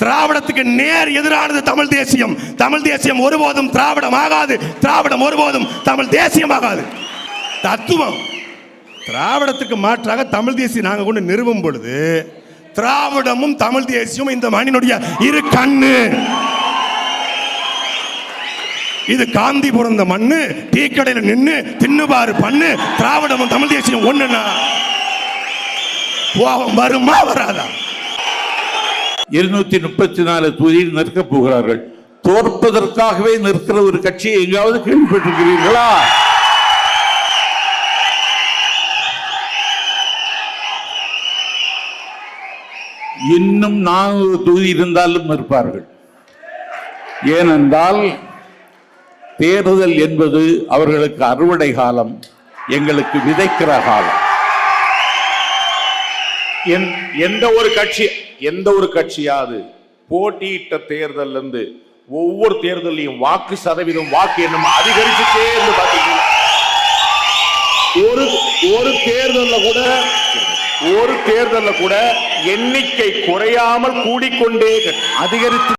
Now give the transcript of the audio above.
திராவிடத்துக்கு நேர் எதிரானது தமிழ் தேசியம். தமிழ் தேசியம் ஒருபோதும் திராவிடம் ஆகாது திராவிடம் ஒருபோதும் தமிழ் தேசியம் ஆகாது தத்துவம். திராவிடத்துக்கு மாற்றாக தமிழ் தேசியம் நாங்கள் கொண்டு நிறுவும் பொழுது திராவிடமும் தமிழ் தேசியமும் இந்த மண்ணினுடைய இரு கண்ணு. இது காந்தி பிறந்த மண்ணு டீ கடையில் நின்று தின்னுபாரு பண்ணு திராவிடமும் தமிழ் தேசியம் ஒண்ணுனா. கோபம் வருமா வராதா? இருநூத்தி முப்பத்தி நாலு தொகுதியில் நிற்கப் போகிறார்கள். தோற்பதற்காகவே நிற்கிற ஒரு கட்சியை எங்காவது கேள்விப்பட்டிருக்கிறீர்களா? இன்னும் நானூறு தொகுதி இருந்தாலும் இருப்பார்கள் ஏனென்றால் தேர்தல் என்பது அவர்களுக்கு அறுவடை காலம் எங்களுக்கு விதைக்கிற காலம். என்- எந்த ஒரு கட்சி எந்த ஒரு கட்சியாவது போட்டியிட்ட தேர்தல் இருந்து ஒவ்வொரு தேர்தலையும் வாக்கு சதவீதம் வாக்கு எண்ணம் அதிகரிச்சுட்டே இருந்து ஒரு ஒரு தேர்தலில் கூட ஒரு தேர்தலில் கூட எண்ணிக்கை குறையாமல் கூடிக்கொண்டே அதிகரித்து